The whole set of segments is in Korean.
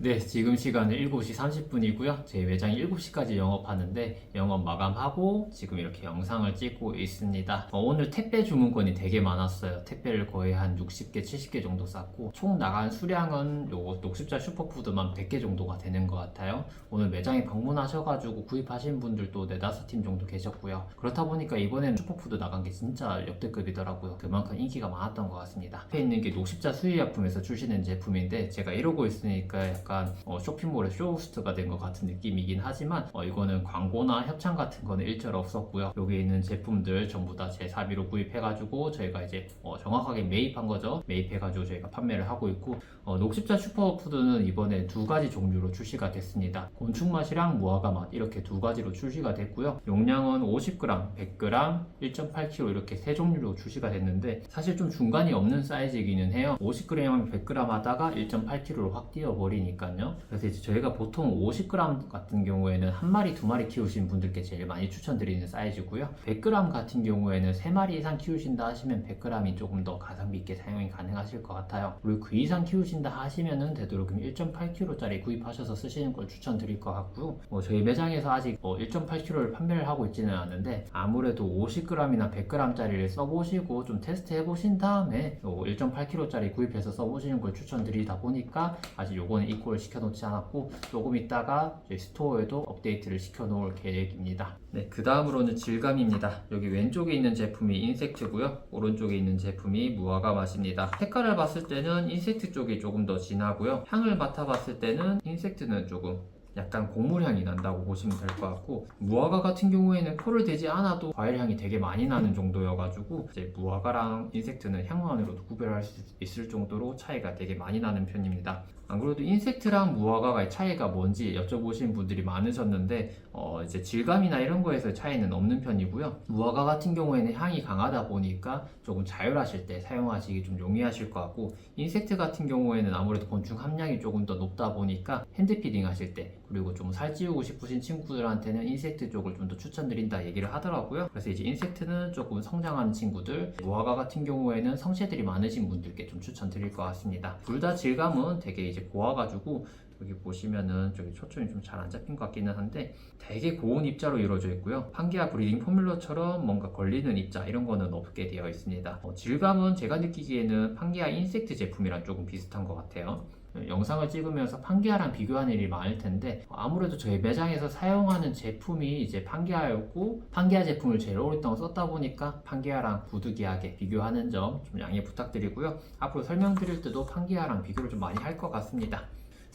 네, 지금 시간은 7시 30분이고요. 제 매장이 7시까지 영업하는데 영업 마감하고 지금 이렇게 영상을 찍고 있습니다. 어, 오늘 택배 주문건이 되게 많았어요. 택배를 거의 한 60개, 70개 정도 쌌고 총 나간 수량은 요거 녹십자 슈퍼푸드만 100개 정도가 되는 것 같아요. 오늘 매장에 방문하셔가지고 구입하신 분들도 4, 5팀 정도 계셨고요. 그렇다 보니까 이번에는 슈퍼푸드 나간 게 진짜 역대급이더라고요. 그만큼 인기가 많았던 것 같습니다. 앞에 있는 게 녹십자 수의약품에서 출시된 제품인데 제가 이러고 있으니까 약간 어, 쇼핑몰의 쇼호스트가 된 것 같은 느낌이긴 하지만 어, 이거는 광고나 협찬 같은 거는 일절 없었고요. 여기 있는 제품들 전부 다 제 사비로 구입해가지고 저희가 이제 어, 정확하게 매입한 거죠. 매입해가지고 저희가 판매를 하고 있고 어, 녹십자 슈퍼푸드는 이번에 두 가지 종류로 출시가 됐습니다. 곤충 맛이랑 무화과 맛 이렇게 두 가지로 출시가 됐고요. 용량은 50g, 100g, 1.8kg 이렇게 세 종류로 출시가 됐는데 사실 좀 중간이 없는 사이즈이기는 해요. 50g이면 100g 하다가 1.8kg로 확 뛰어버리니까 요. 그래서 이제 저희가 보통 50g 같은 경우에는 한 마리, 두 마리 키우신 분들께 제일 많이 추천드리는 사이즈고요. 100g 같은 경우에는 세 마리 이상 키우신다 하시면 100g이 조금 더 가성비 있게 사용이 가능하실 것 같아요. 그리고 그 이상 키우신다 하시면은 되도록이면 1.8kg짜리 구입하셔서 쓰시는 걸 추천드릴 것 같고요. 뭐 저희 매장에서 아직 1.8kg를 판매를 하고 있지는 않은데 아무래도 50g이나 100g짜리를 써보시고 좀 테스트 해 보신 다음에 1.8kg짜리 구입해서 써보시는 걸 추천드리다 보니까 아직 요거는 입고 를 시켜놓지 않았고 조금 있다가 스토어에도 업데이트를 시켜놓을 계획입니다. 네, 그 다음으로는 질감입니다. 여기 왼쪽에 있는 제품이 인섹트고요. 오른쪽에 있는 제품이 무화과 맛입니다. 색깔을 봤을 때는 인섹트 쪽이 조금 더 진하고요. 향을 맡아봤을 때는 인섹트는 조금 약간 곡물 향이 난다고 보시면 될 것 같고 무화과 같은 경우에는 코를 대지 않아도 과일 향이 되게 많이 나는 정도여가지고 이제 무화과랑 인섹트는 향만으로도 구별할 수 있을 정도로 차이가 되게 많이 나는 편입니다. 안 그래도 인섹트랑 무화과의 차이가 뭔지 여쭤보신 분들이 많으셨는데 어 이제 질감이나 이런 거에서 차이는 없는 편이고요. 무화과 같은 경우에는 향이 강하다 보니까 조금 자율하실 때 사용하시기 좀 용이하실 것 같고 인섹트 같은 경우에는 아무래도 곤충 함량이 조금 더 높다 보니까 핸드피딩 하실 때 그리고 좀 살찌우고 싶으신 친구들한테는 인섹트 쪽을 좀 더 추천드린다 얘기를 하더라고요. 그래서 이제 인섹트는 조금 성장하는 친구들, 무화과 같은 경우에는 성체들이 많으신 분들께 좀 추천드릴 것 같습니다. 둘 다 질감은 되게 이제 고와가지고 여기 보시면은 저기 초점이 좀 잘 안 잡힌 것 같기는 한데 되게 고운 입자로 이루어져 있고요. 판기아 브리딩 포뮬러처럼 뭔가 걸리는 입자 이런 거는 없게 되어 있습니다. 어, 질감은 제가 느끼기에는 판기아 인섹트 제품이랑 조금 비슷한 것 같아요. 영상을 찍으면서 판기아랑 비교하는 일이 많을 텐데 아무래도 저희 매장에서 사용하는 제품이 이제 판기아였고 판기아 제품을 제일 오랫동안 썼다 보니까 판기아랑 부득이하게 비교하는 점 좀 양해 부탁드리고요 앞으로 설명드릴 때도 판기아랑 비교를 좀 많이 할 것 같습니다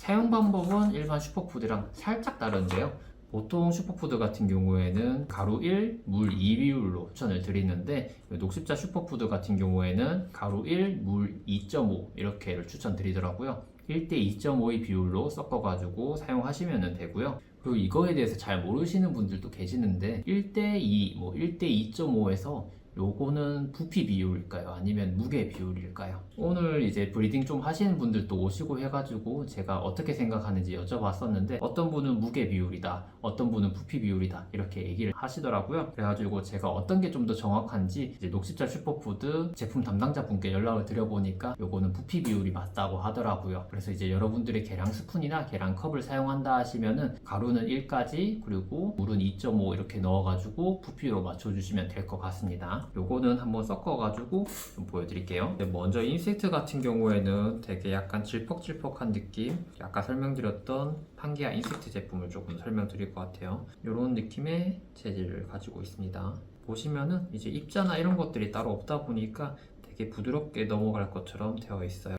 사용 방법은 일반 슈퍼푸드랑 살짝 다른데요 보통 슈퍼푸드 같은 경우에는 가루 1, 물 2 비율로 추천을 드리는데 녹십자 슈퍼푸드 같은 경우에는 가루 1, 물 2.5 이렇게를 추천드리더라고요 1대 2.5의 비율로 섞어가지고 사용하시면 되고요. 그리고 이거에 대해서 잘 모르시는 분들도 계시는데 1대 2, 뭐 1대 2.5에서 요거는 부피 비율일까요? 아니면 무게 비율일까요? 오늘 이제 브리딩 좀 하시는 분들도 오시고 해가지고 제가 어떻게 생각하는지 여쭤봤었는데 어떤 분은 무게 비율이다, 어떤 분은 부피 비율이다 이렇게 얘기를 하시더라고요. 그래가지고 제가 어떤 게 좀 더 정확한지 이제 녹십자 슈퍼푸드 제품 담당자 분께 연락을 드려보니까 요거는 부피 비율이 맞다고 하더라고요. 그래서 이제 여러분들이 계량 스푼이나 계량 컵을 사용한다 하시면은 가루는 1까지 그리고 물은 2.5 이렇게 넣어가지고 부피로 맞춰주시면 될 것 같습니다. 요거는 한번 섞어가지고 좀 보여드릴게요. 먼저 인섹트 같은 경우에는 되게 약간 질퍽질퍽한 느낌 아까 설명드렸던 판기아 인섹트 제품을 조금 설명드릴 것 같아요. 이런 느낌의 재질을 가지고 있습니다. 보시면은 이제 입자나 이런 것들이 따로 없다 보니까 되게 부드럽게 넘어갈 것처럼 되어 있어요.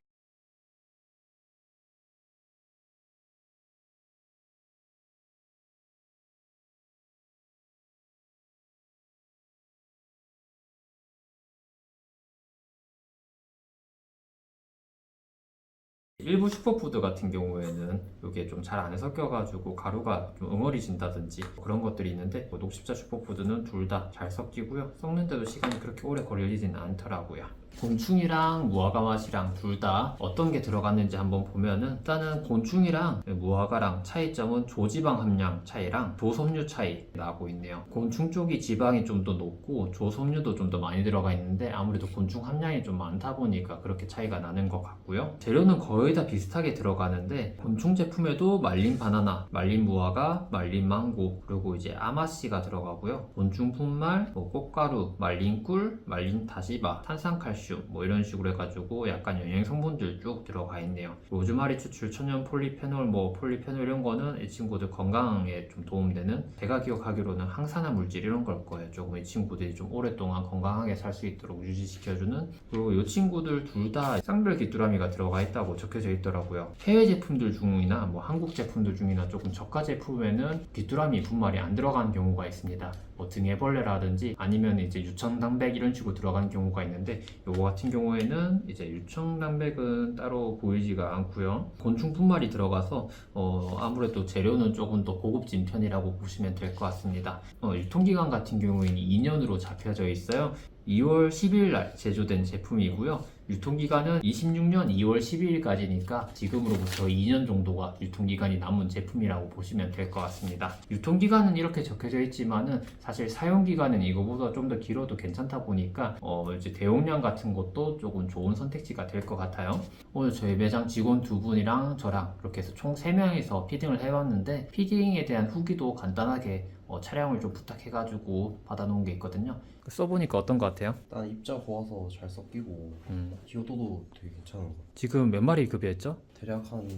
일부 슈퍼푸드 같은 경우에는 이게 좀 잘 안에 섞여가지고 가루가 좀 응어리진다든지 그런 것들이 있는데 뭐 녹십자 슈퍼푸드는 둘 다 잘 섞이고요 섞는데도 시간이 그렇게 오래 걸리지는 않더라고요 곤충이랑 무화과 맛이랑 둘 다 어떤 게 들어갔는지 한번 보면은 일단은 곤충이랑 무화과랑 차이점은 조지방 함량 차이랑 조섬유 차이 나고 있네요. 곤충 쪽이 지방이 좀 더 높고 조섬유도 좀 더 많이 들어가 있는데 아무래도 곤충 함량이 좀 많다 보니까 그렇게 차이가 나는 것 같고요. 재료는 거의 다 비슷하게 들어가는데 곤충 제품에도 말린 바나나, 말린 무화과, 말린 망고 그리고 이제 아마씨가 들어가고요. 곤충 분말, 뭐 꽃가루, 말린 꿀, 말린 다시바, 탄산칼슘 뭐 이런 식으로 해가지고 약간 영양 성분들 쭉 들어가 있네요. 로즈마리 추출 천연 폴리페놀, 뭐 폴리페놀 이런 거는 이 친구들 건강에 좀 도움되는 제가 기억하기로는 항산화 물질 이런 걸 거예요. 조금 이 친구들이 좀 오랫동안 건강하게 살 수 있도록 유지시켜주는 그리고 이 친구들 둘 다 쌍별 귀뚜라미가 들어가 있다고 적혀 져 있더라고요. 해외 제품들 중이나 뭐 한국 제품들 중이나 조금 저가 제품에는 귀뚜라미 분말이 안 들어가는 경우가 있습니다. 뭐 등애벌레라든지 아니면 이제 유청단백 이런 식으로 들어가는 경우가 있는데 요거 같은 경우에는 이제 유청단백은 따로 보이지가 않고요. 곤충 분말이 들어가서 어, 아무래도 재료는 조금 더 고급진 편이라고 보시면 될 것 같습니다. 어, 유통기간 같은 경우에는 2년으로 잡혀져 있어요. 2월 10일 날 제조된 제품이고요. 유통기간은 26년 2월 12일까지니까 지금으로부터 2년 정도가 유통기간이 남은 제품이라고 보시면 될 것 같습니다. 유통기간은 이렇게 적혀져 있지만은 사실 사용 기간은 이거보다 좀 더 길어도 괜찮다 보니까 어 이제 대용량 같은 것도 조금 좋은 선택지가 될 것 같아요. 오늘 저희 매장 직원 두 분이랑 저랑 이렇게 해서 총 3명이서 피딩을 해왔는데 피딩에 대한 후기도 간단하게 어, 차량을 좀 부탁해가지고 받아놓은 게 있거든요. 써보니까 어떤 것 같아요? 일단 입자 좋아서 잘 섞이고 음, 기호도도 되게 괜찮은 것 같아요. 지금 몇 마리 급여했죠? 대략 한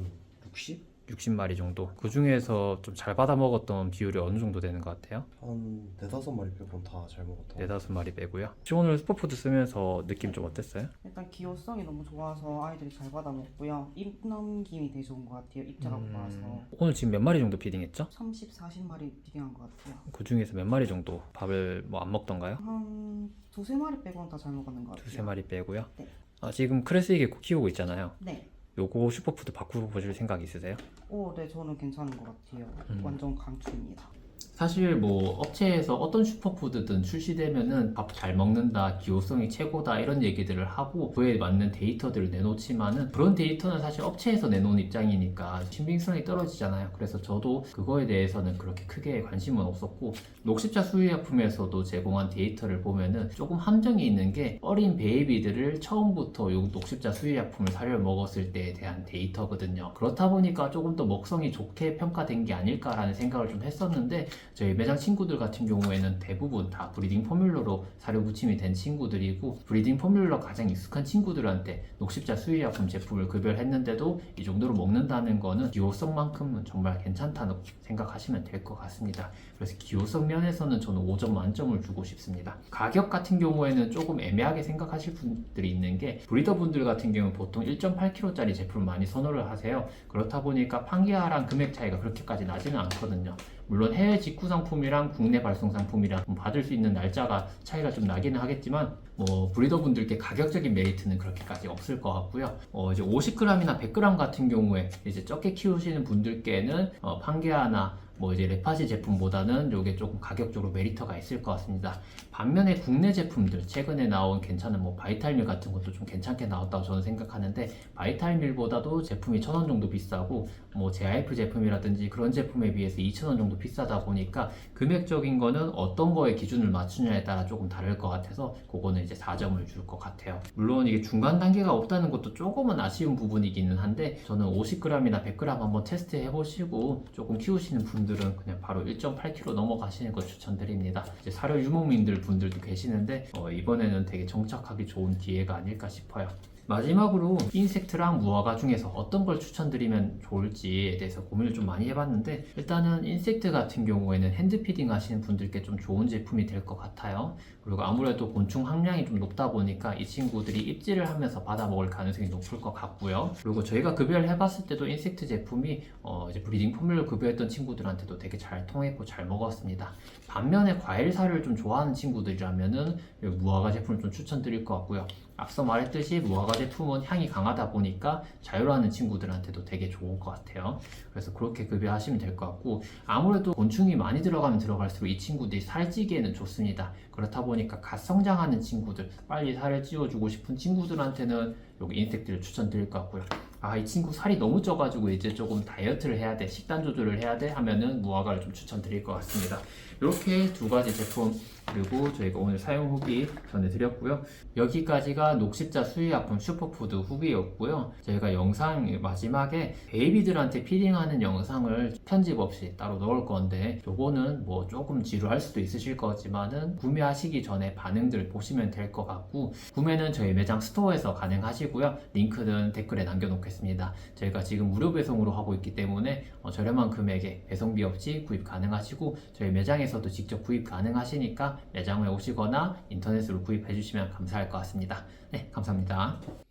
60? 60마리 정도. 그 중에서 좀 잘 받아 먹었던 비율이 어느 정도 되는 것 같아요? 한 네다섯 마리 빼고는 다잘 먹었다. 네다섯 마리 빼고요. 혹시 오늘 슈퍼푸드 쓰면서 느낌 좀 어땠어요? 일단 기호성이 너무 좋아서 아이들이 잘 받아 먹고요. 입 넘김이 되게 좋은 것 같아요. 입자가 음, 고와서 오늘 지금 몇 마리 정도 피딩했죠? 30, 40마리 비딩한 것 같아요. 그 중에서 몇 마리 정도 밥을 뭐 안 먹던가요? 한 두세 마리 빼고는 다 잘 먹었는 것 같아요. 두세 마리 빼고요. 네. 아, 지금 크레스이게 키우고 있잖아요. 네. 요거 슈퍼푸드 바꾸어 보실 생각 있으세요? 오, 네, 저는 괜찮은 것 같아요. 음. 완전 강추입니다. 사실 뭐 업체에서 어떤 슈퍼푸드든 출시되면은 밥 잘 먹는다, 기호성이 최고다 이런 얘기들을 하고 그에 맞는 데이터들을 내놓지만은 그런 데이터는 사실 업체에서 내놓은 입장이니까 신빙성이 떨어지잖아요. 그래서 저도 그거에 대해서는 그렇게 크게 관심은 없었고 녹십자 수의약품에서도 제공한 데이터를 보면은 조금 함정이 있는 게 어린 베이비들을 처음부터 요 녹십자 수의약품을 사료를 먹었을 때에 대한 데이터거든요. 그렇다 보니까 조금 더 먹성이 좋게 평가된 게 아닐까라는 생각을 좀 했었는데 저희 매장 친구들 같은 경우에는 대부분 다 브리딩 포뮬러로 사료 무침이 된 친구들이고 브리딩 포뮬러 가장 익숙한 친구들한테 녹십자 수의약품 제품을 급여했는데도 이 정도로 먹는다는 거는 기호성만큼은 정말 괜찮다고 생각하시면 될 것 같습니다. 그래서 기호성 면에서는 저는 5점 만점을 주고 싶습니다. 가격 같은 경우에는 조금 애매하게 생각하실 분들이 있는 게 브리더 분들 같은 경우는 보통 1.8kg짜리 제품을 많이 선호를 하세요. 그렇다 보니까 판기아랑 금액 차이가 그렇게까지 나지는 않거든요. 물론 해외 직구 상품이랑 국내 발송 상품이랑 받을 수 있는 날짜가 차이가 좀 나기는 하겠지만 뭐 브리더 분들께 가격적인 메리트는 그렇게까지 없을 것 같고요. 어 이제 50g이나 100g 같은 경우에 이제 적게 키우시는 분들께는 어 판게아나 뭐 이제 레파시 제품보다는 이게 조금 가격적으로 메리트가 있을 것 같습니다. 반면에 국내 제품들 최근에 나온 괜찮은 뭐 바이탈밀 같은 것도 좀 괜찮게 나왔다고 저는 생각하는데 바이탈밀보다도 제품이 천 원 정도 비싸고 뭐 JIF 제품이라든지 그런 제품에 비해서 2천 원 정도 비싸다 보니까 금액적인 거는 어떤 거에 기준을 맞추냐에 따라 조금 다를 것 같아서 그거는 이제 4점을 줄 것 같아요. 물론 이게 중간 단계가 없다는 것도 조금은 아쉬운 부분이기는 한데 저는 50g이나 100g 한번 테스트 해 보시고 조금 키우시는 분 들은 그냥 바로 1.8kg 넘어가시는 거 추천드립니다. 이제 사료 유목민들 분들도 계시는데 어, 이번에는 되게 정착하기 좋은 기회가 아닐까 싶어요. 마지막으로 인섹트랑 무화과 중에서 어떤 걸 추천드리면 좋을지에 대해서 고민을 좀 많이 해봤는데 일단은 인섹트 같은 경우에는 핸드피딩 하시는 분들께 좀 좋은 제품이 될 것 같아요. 그리고 아무래도 곤충 함량이 좀 높다 보니까 이 친구들이 입질을 하면서 받아 먹을 가능성이 높을 것 같고요. 그리고 저희가 급여를 해봤을 때도 인섹트 제품이 어 이제 브리딩 포뮬러 급여했던 친구들한테도 되게 잘 통했고 잘 먹었습니다. 반면에 과일 사료를 좀 좋아하는 친구들이라면은 이 무화과 제품을 좀 추천드릴 것 같고요. 앞서 말했듯이 무화과 제 품은 향이 강하다 보니까 자유로하는 친구들한테도 되게 좋을 것 같아요. 그래서 그렇게 급여하시면 될 것 같고 아무래도 곤충이 많이 들어가면 들어갈수록 이 친구들이 살찌기에는 좋습니다. 그렇다 보니까 갓 성장하는 친구들, 빨리 살을 찌워주고 싶은 친구들한테는 여기 인색들을 추천드릴 것 같고요. 아 이 친구 살이 너무 쪄가지고 이제 조금 다이어트를 해야 돼 식단 조절을 해야 돼 하면은 무화과를 좀 추천드릴 것 같습니다. 이렇게 두 가지 제품 그리고 저희가 오늘 사용 후기 전해드렸고요. 여기까지가 녹십자 수의약품 슈퍼푸드 후기였고요. 저희가 영상 마지막에 베이비들한테 피딩하는 영상을 편집 없이 따로 넣을 건데 요거는 뭐 조금 지루할 수도 있으실 거지만은 구매하시기 전에 반응들 보시면 될 것 같고 구매는 저희 매장 스토어에서 가능하시고요. 링크는 댓글에 남겨놓겠 습니다. 저희가 지금 무료 배송으로 하고 있기 때문에 어, 저렴한 금액에 배송비 없이 구입 가능하시고 저희 매장에서도 직접 구입 가능하시니까 매장에 오시거나 인터넷으로 구입해 주시면 감사할 것 같습니다. 네 감사합니다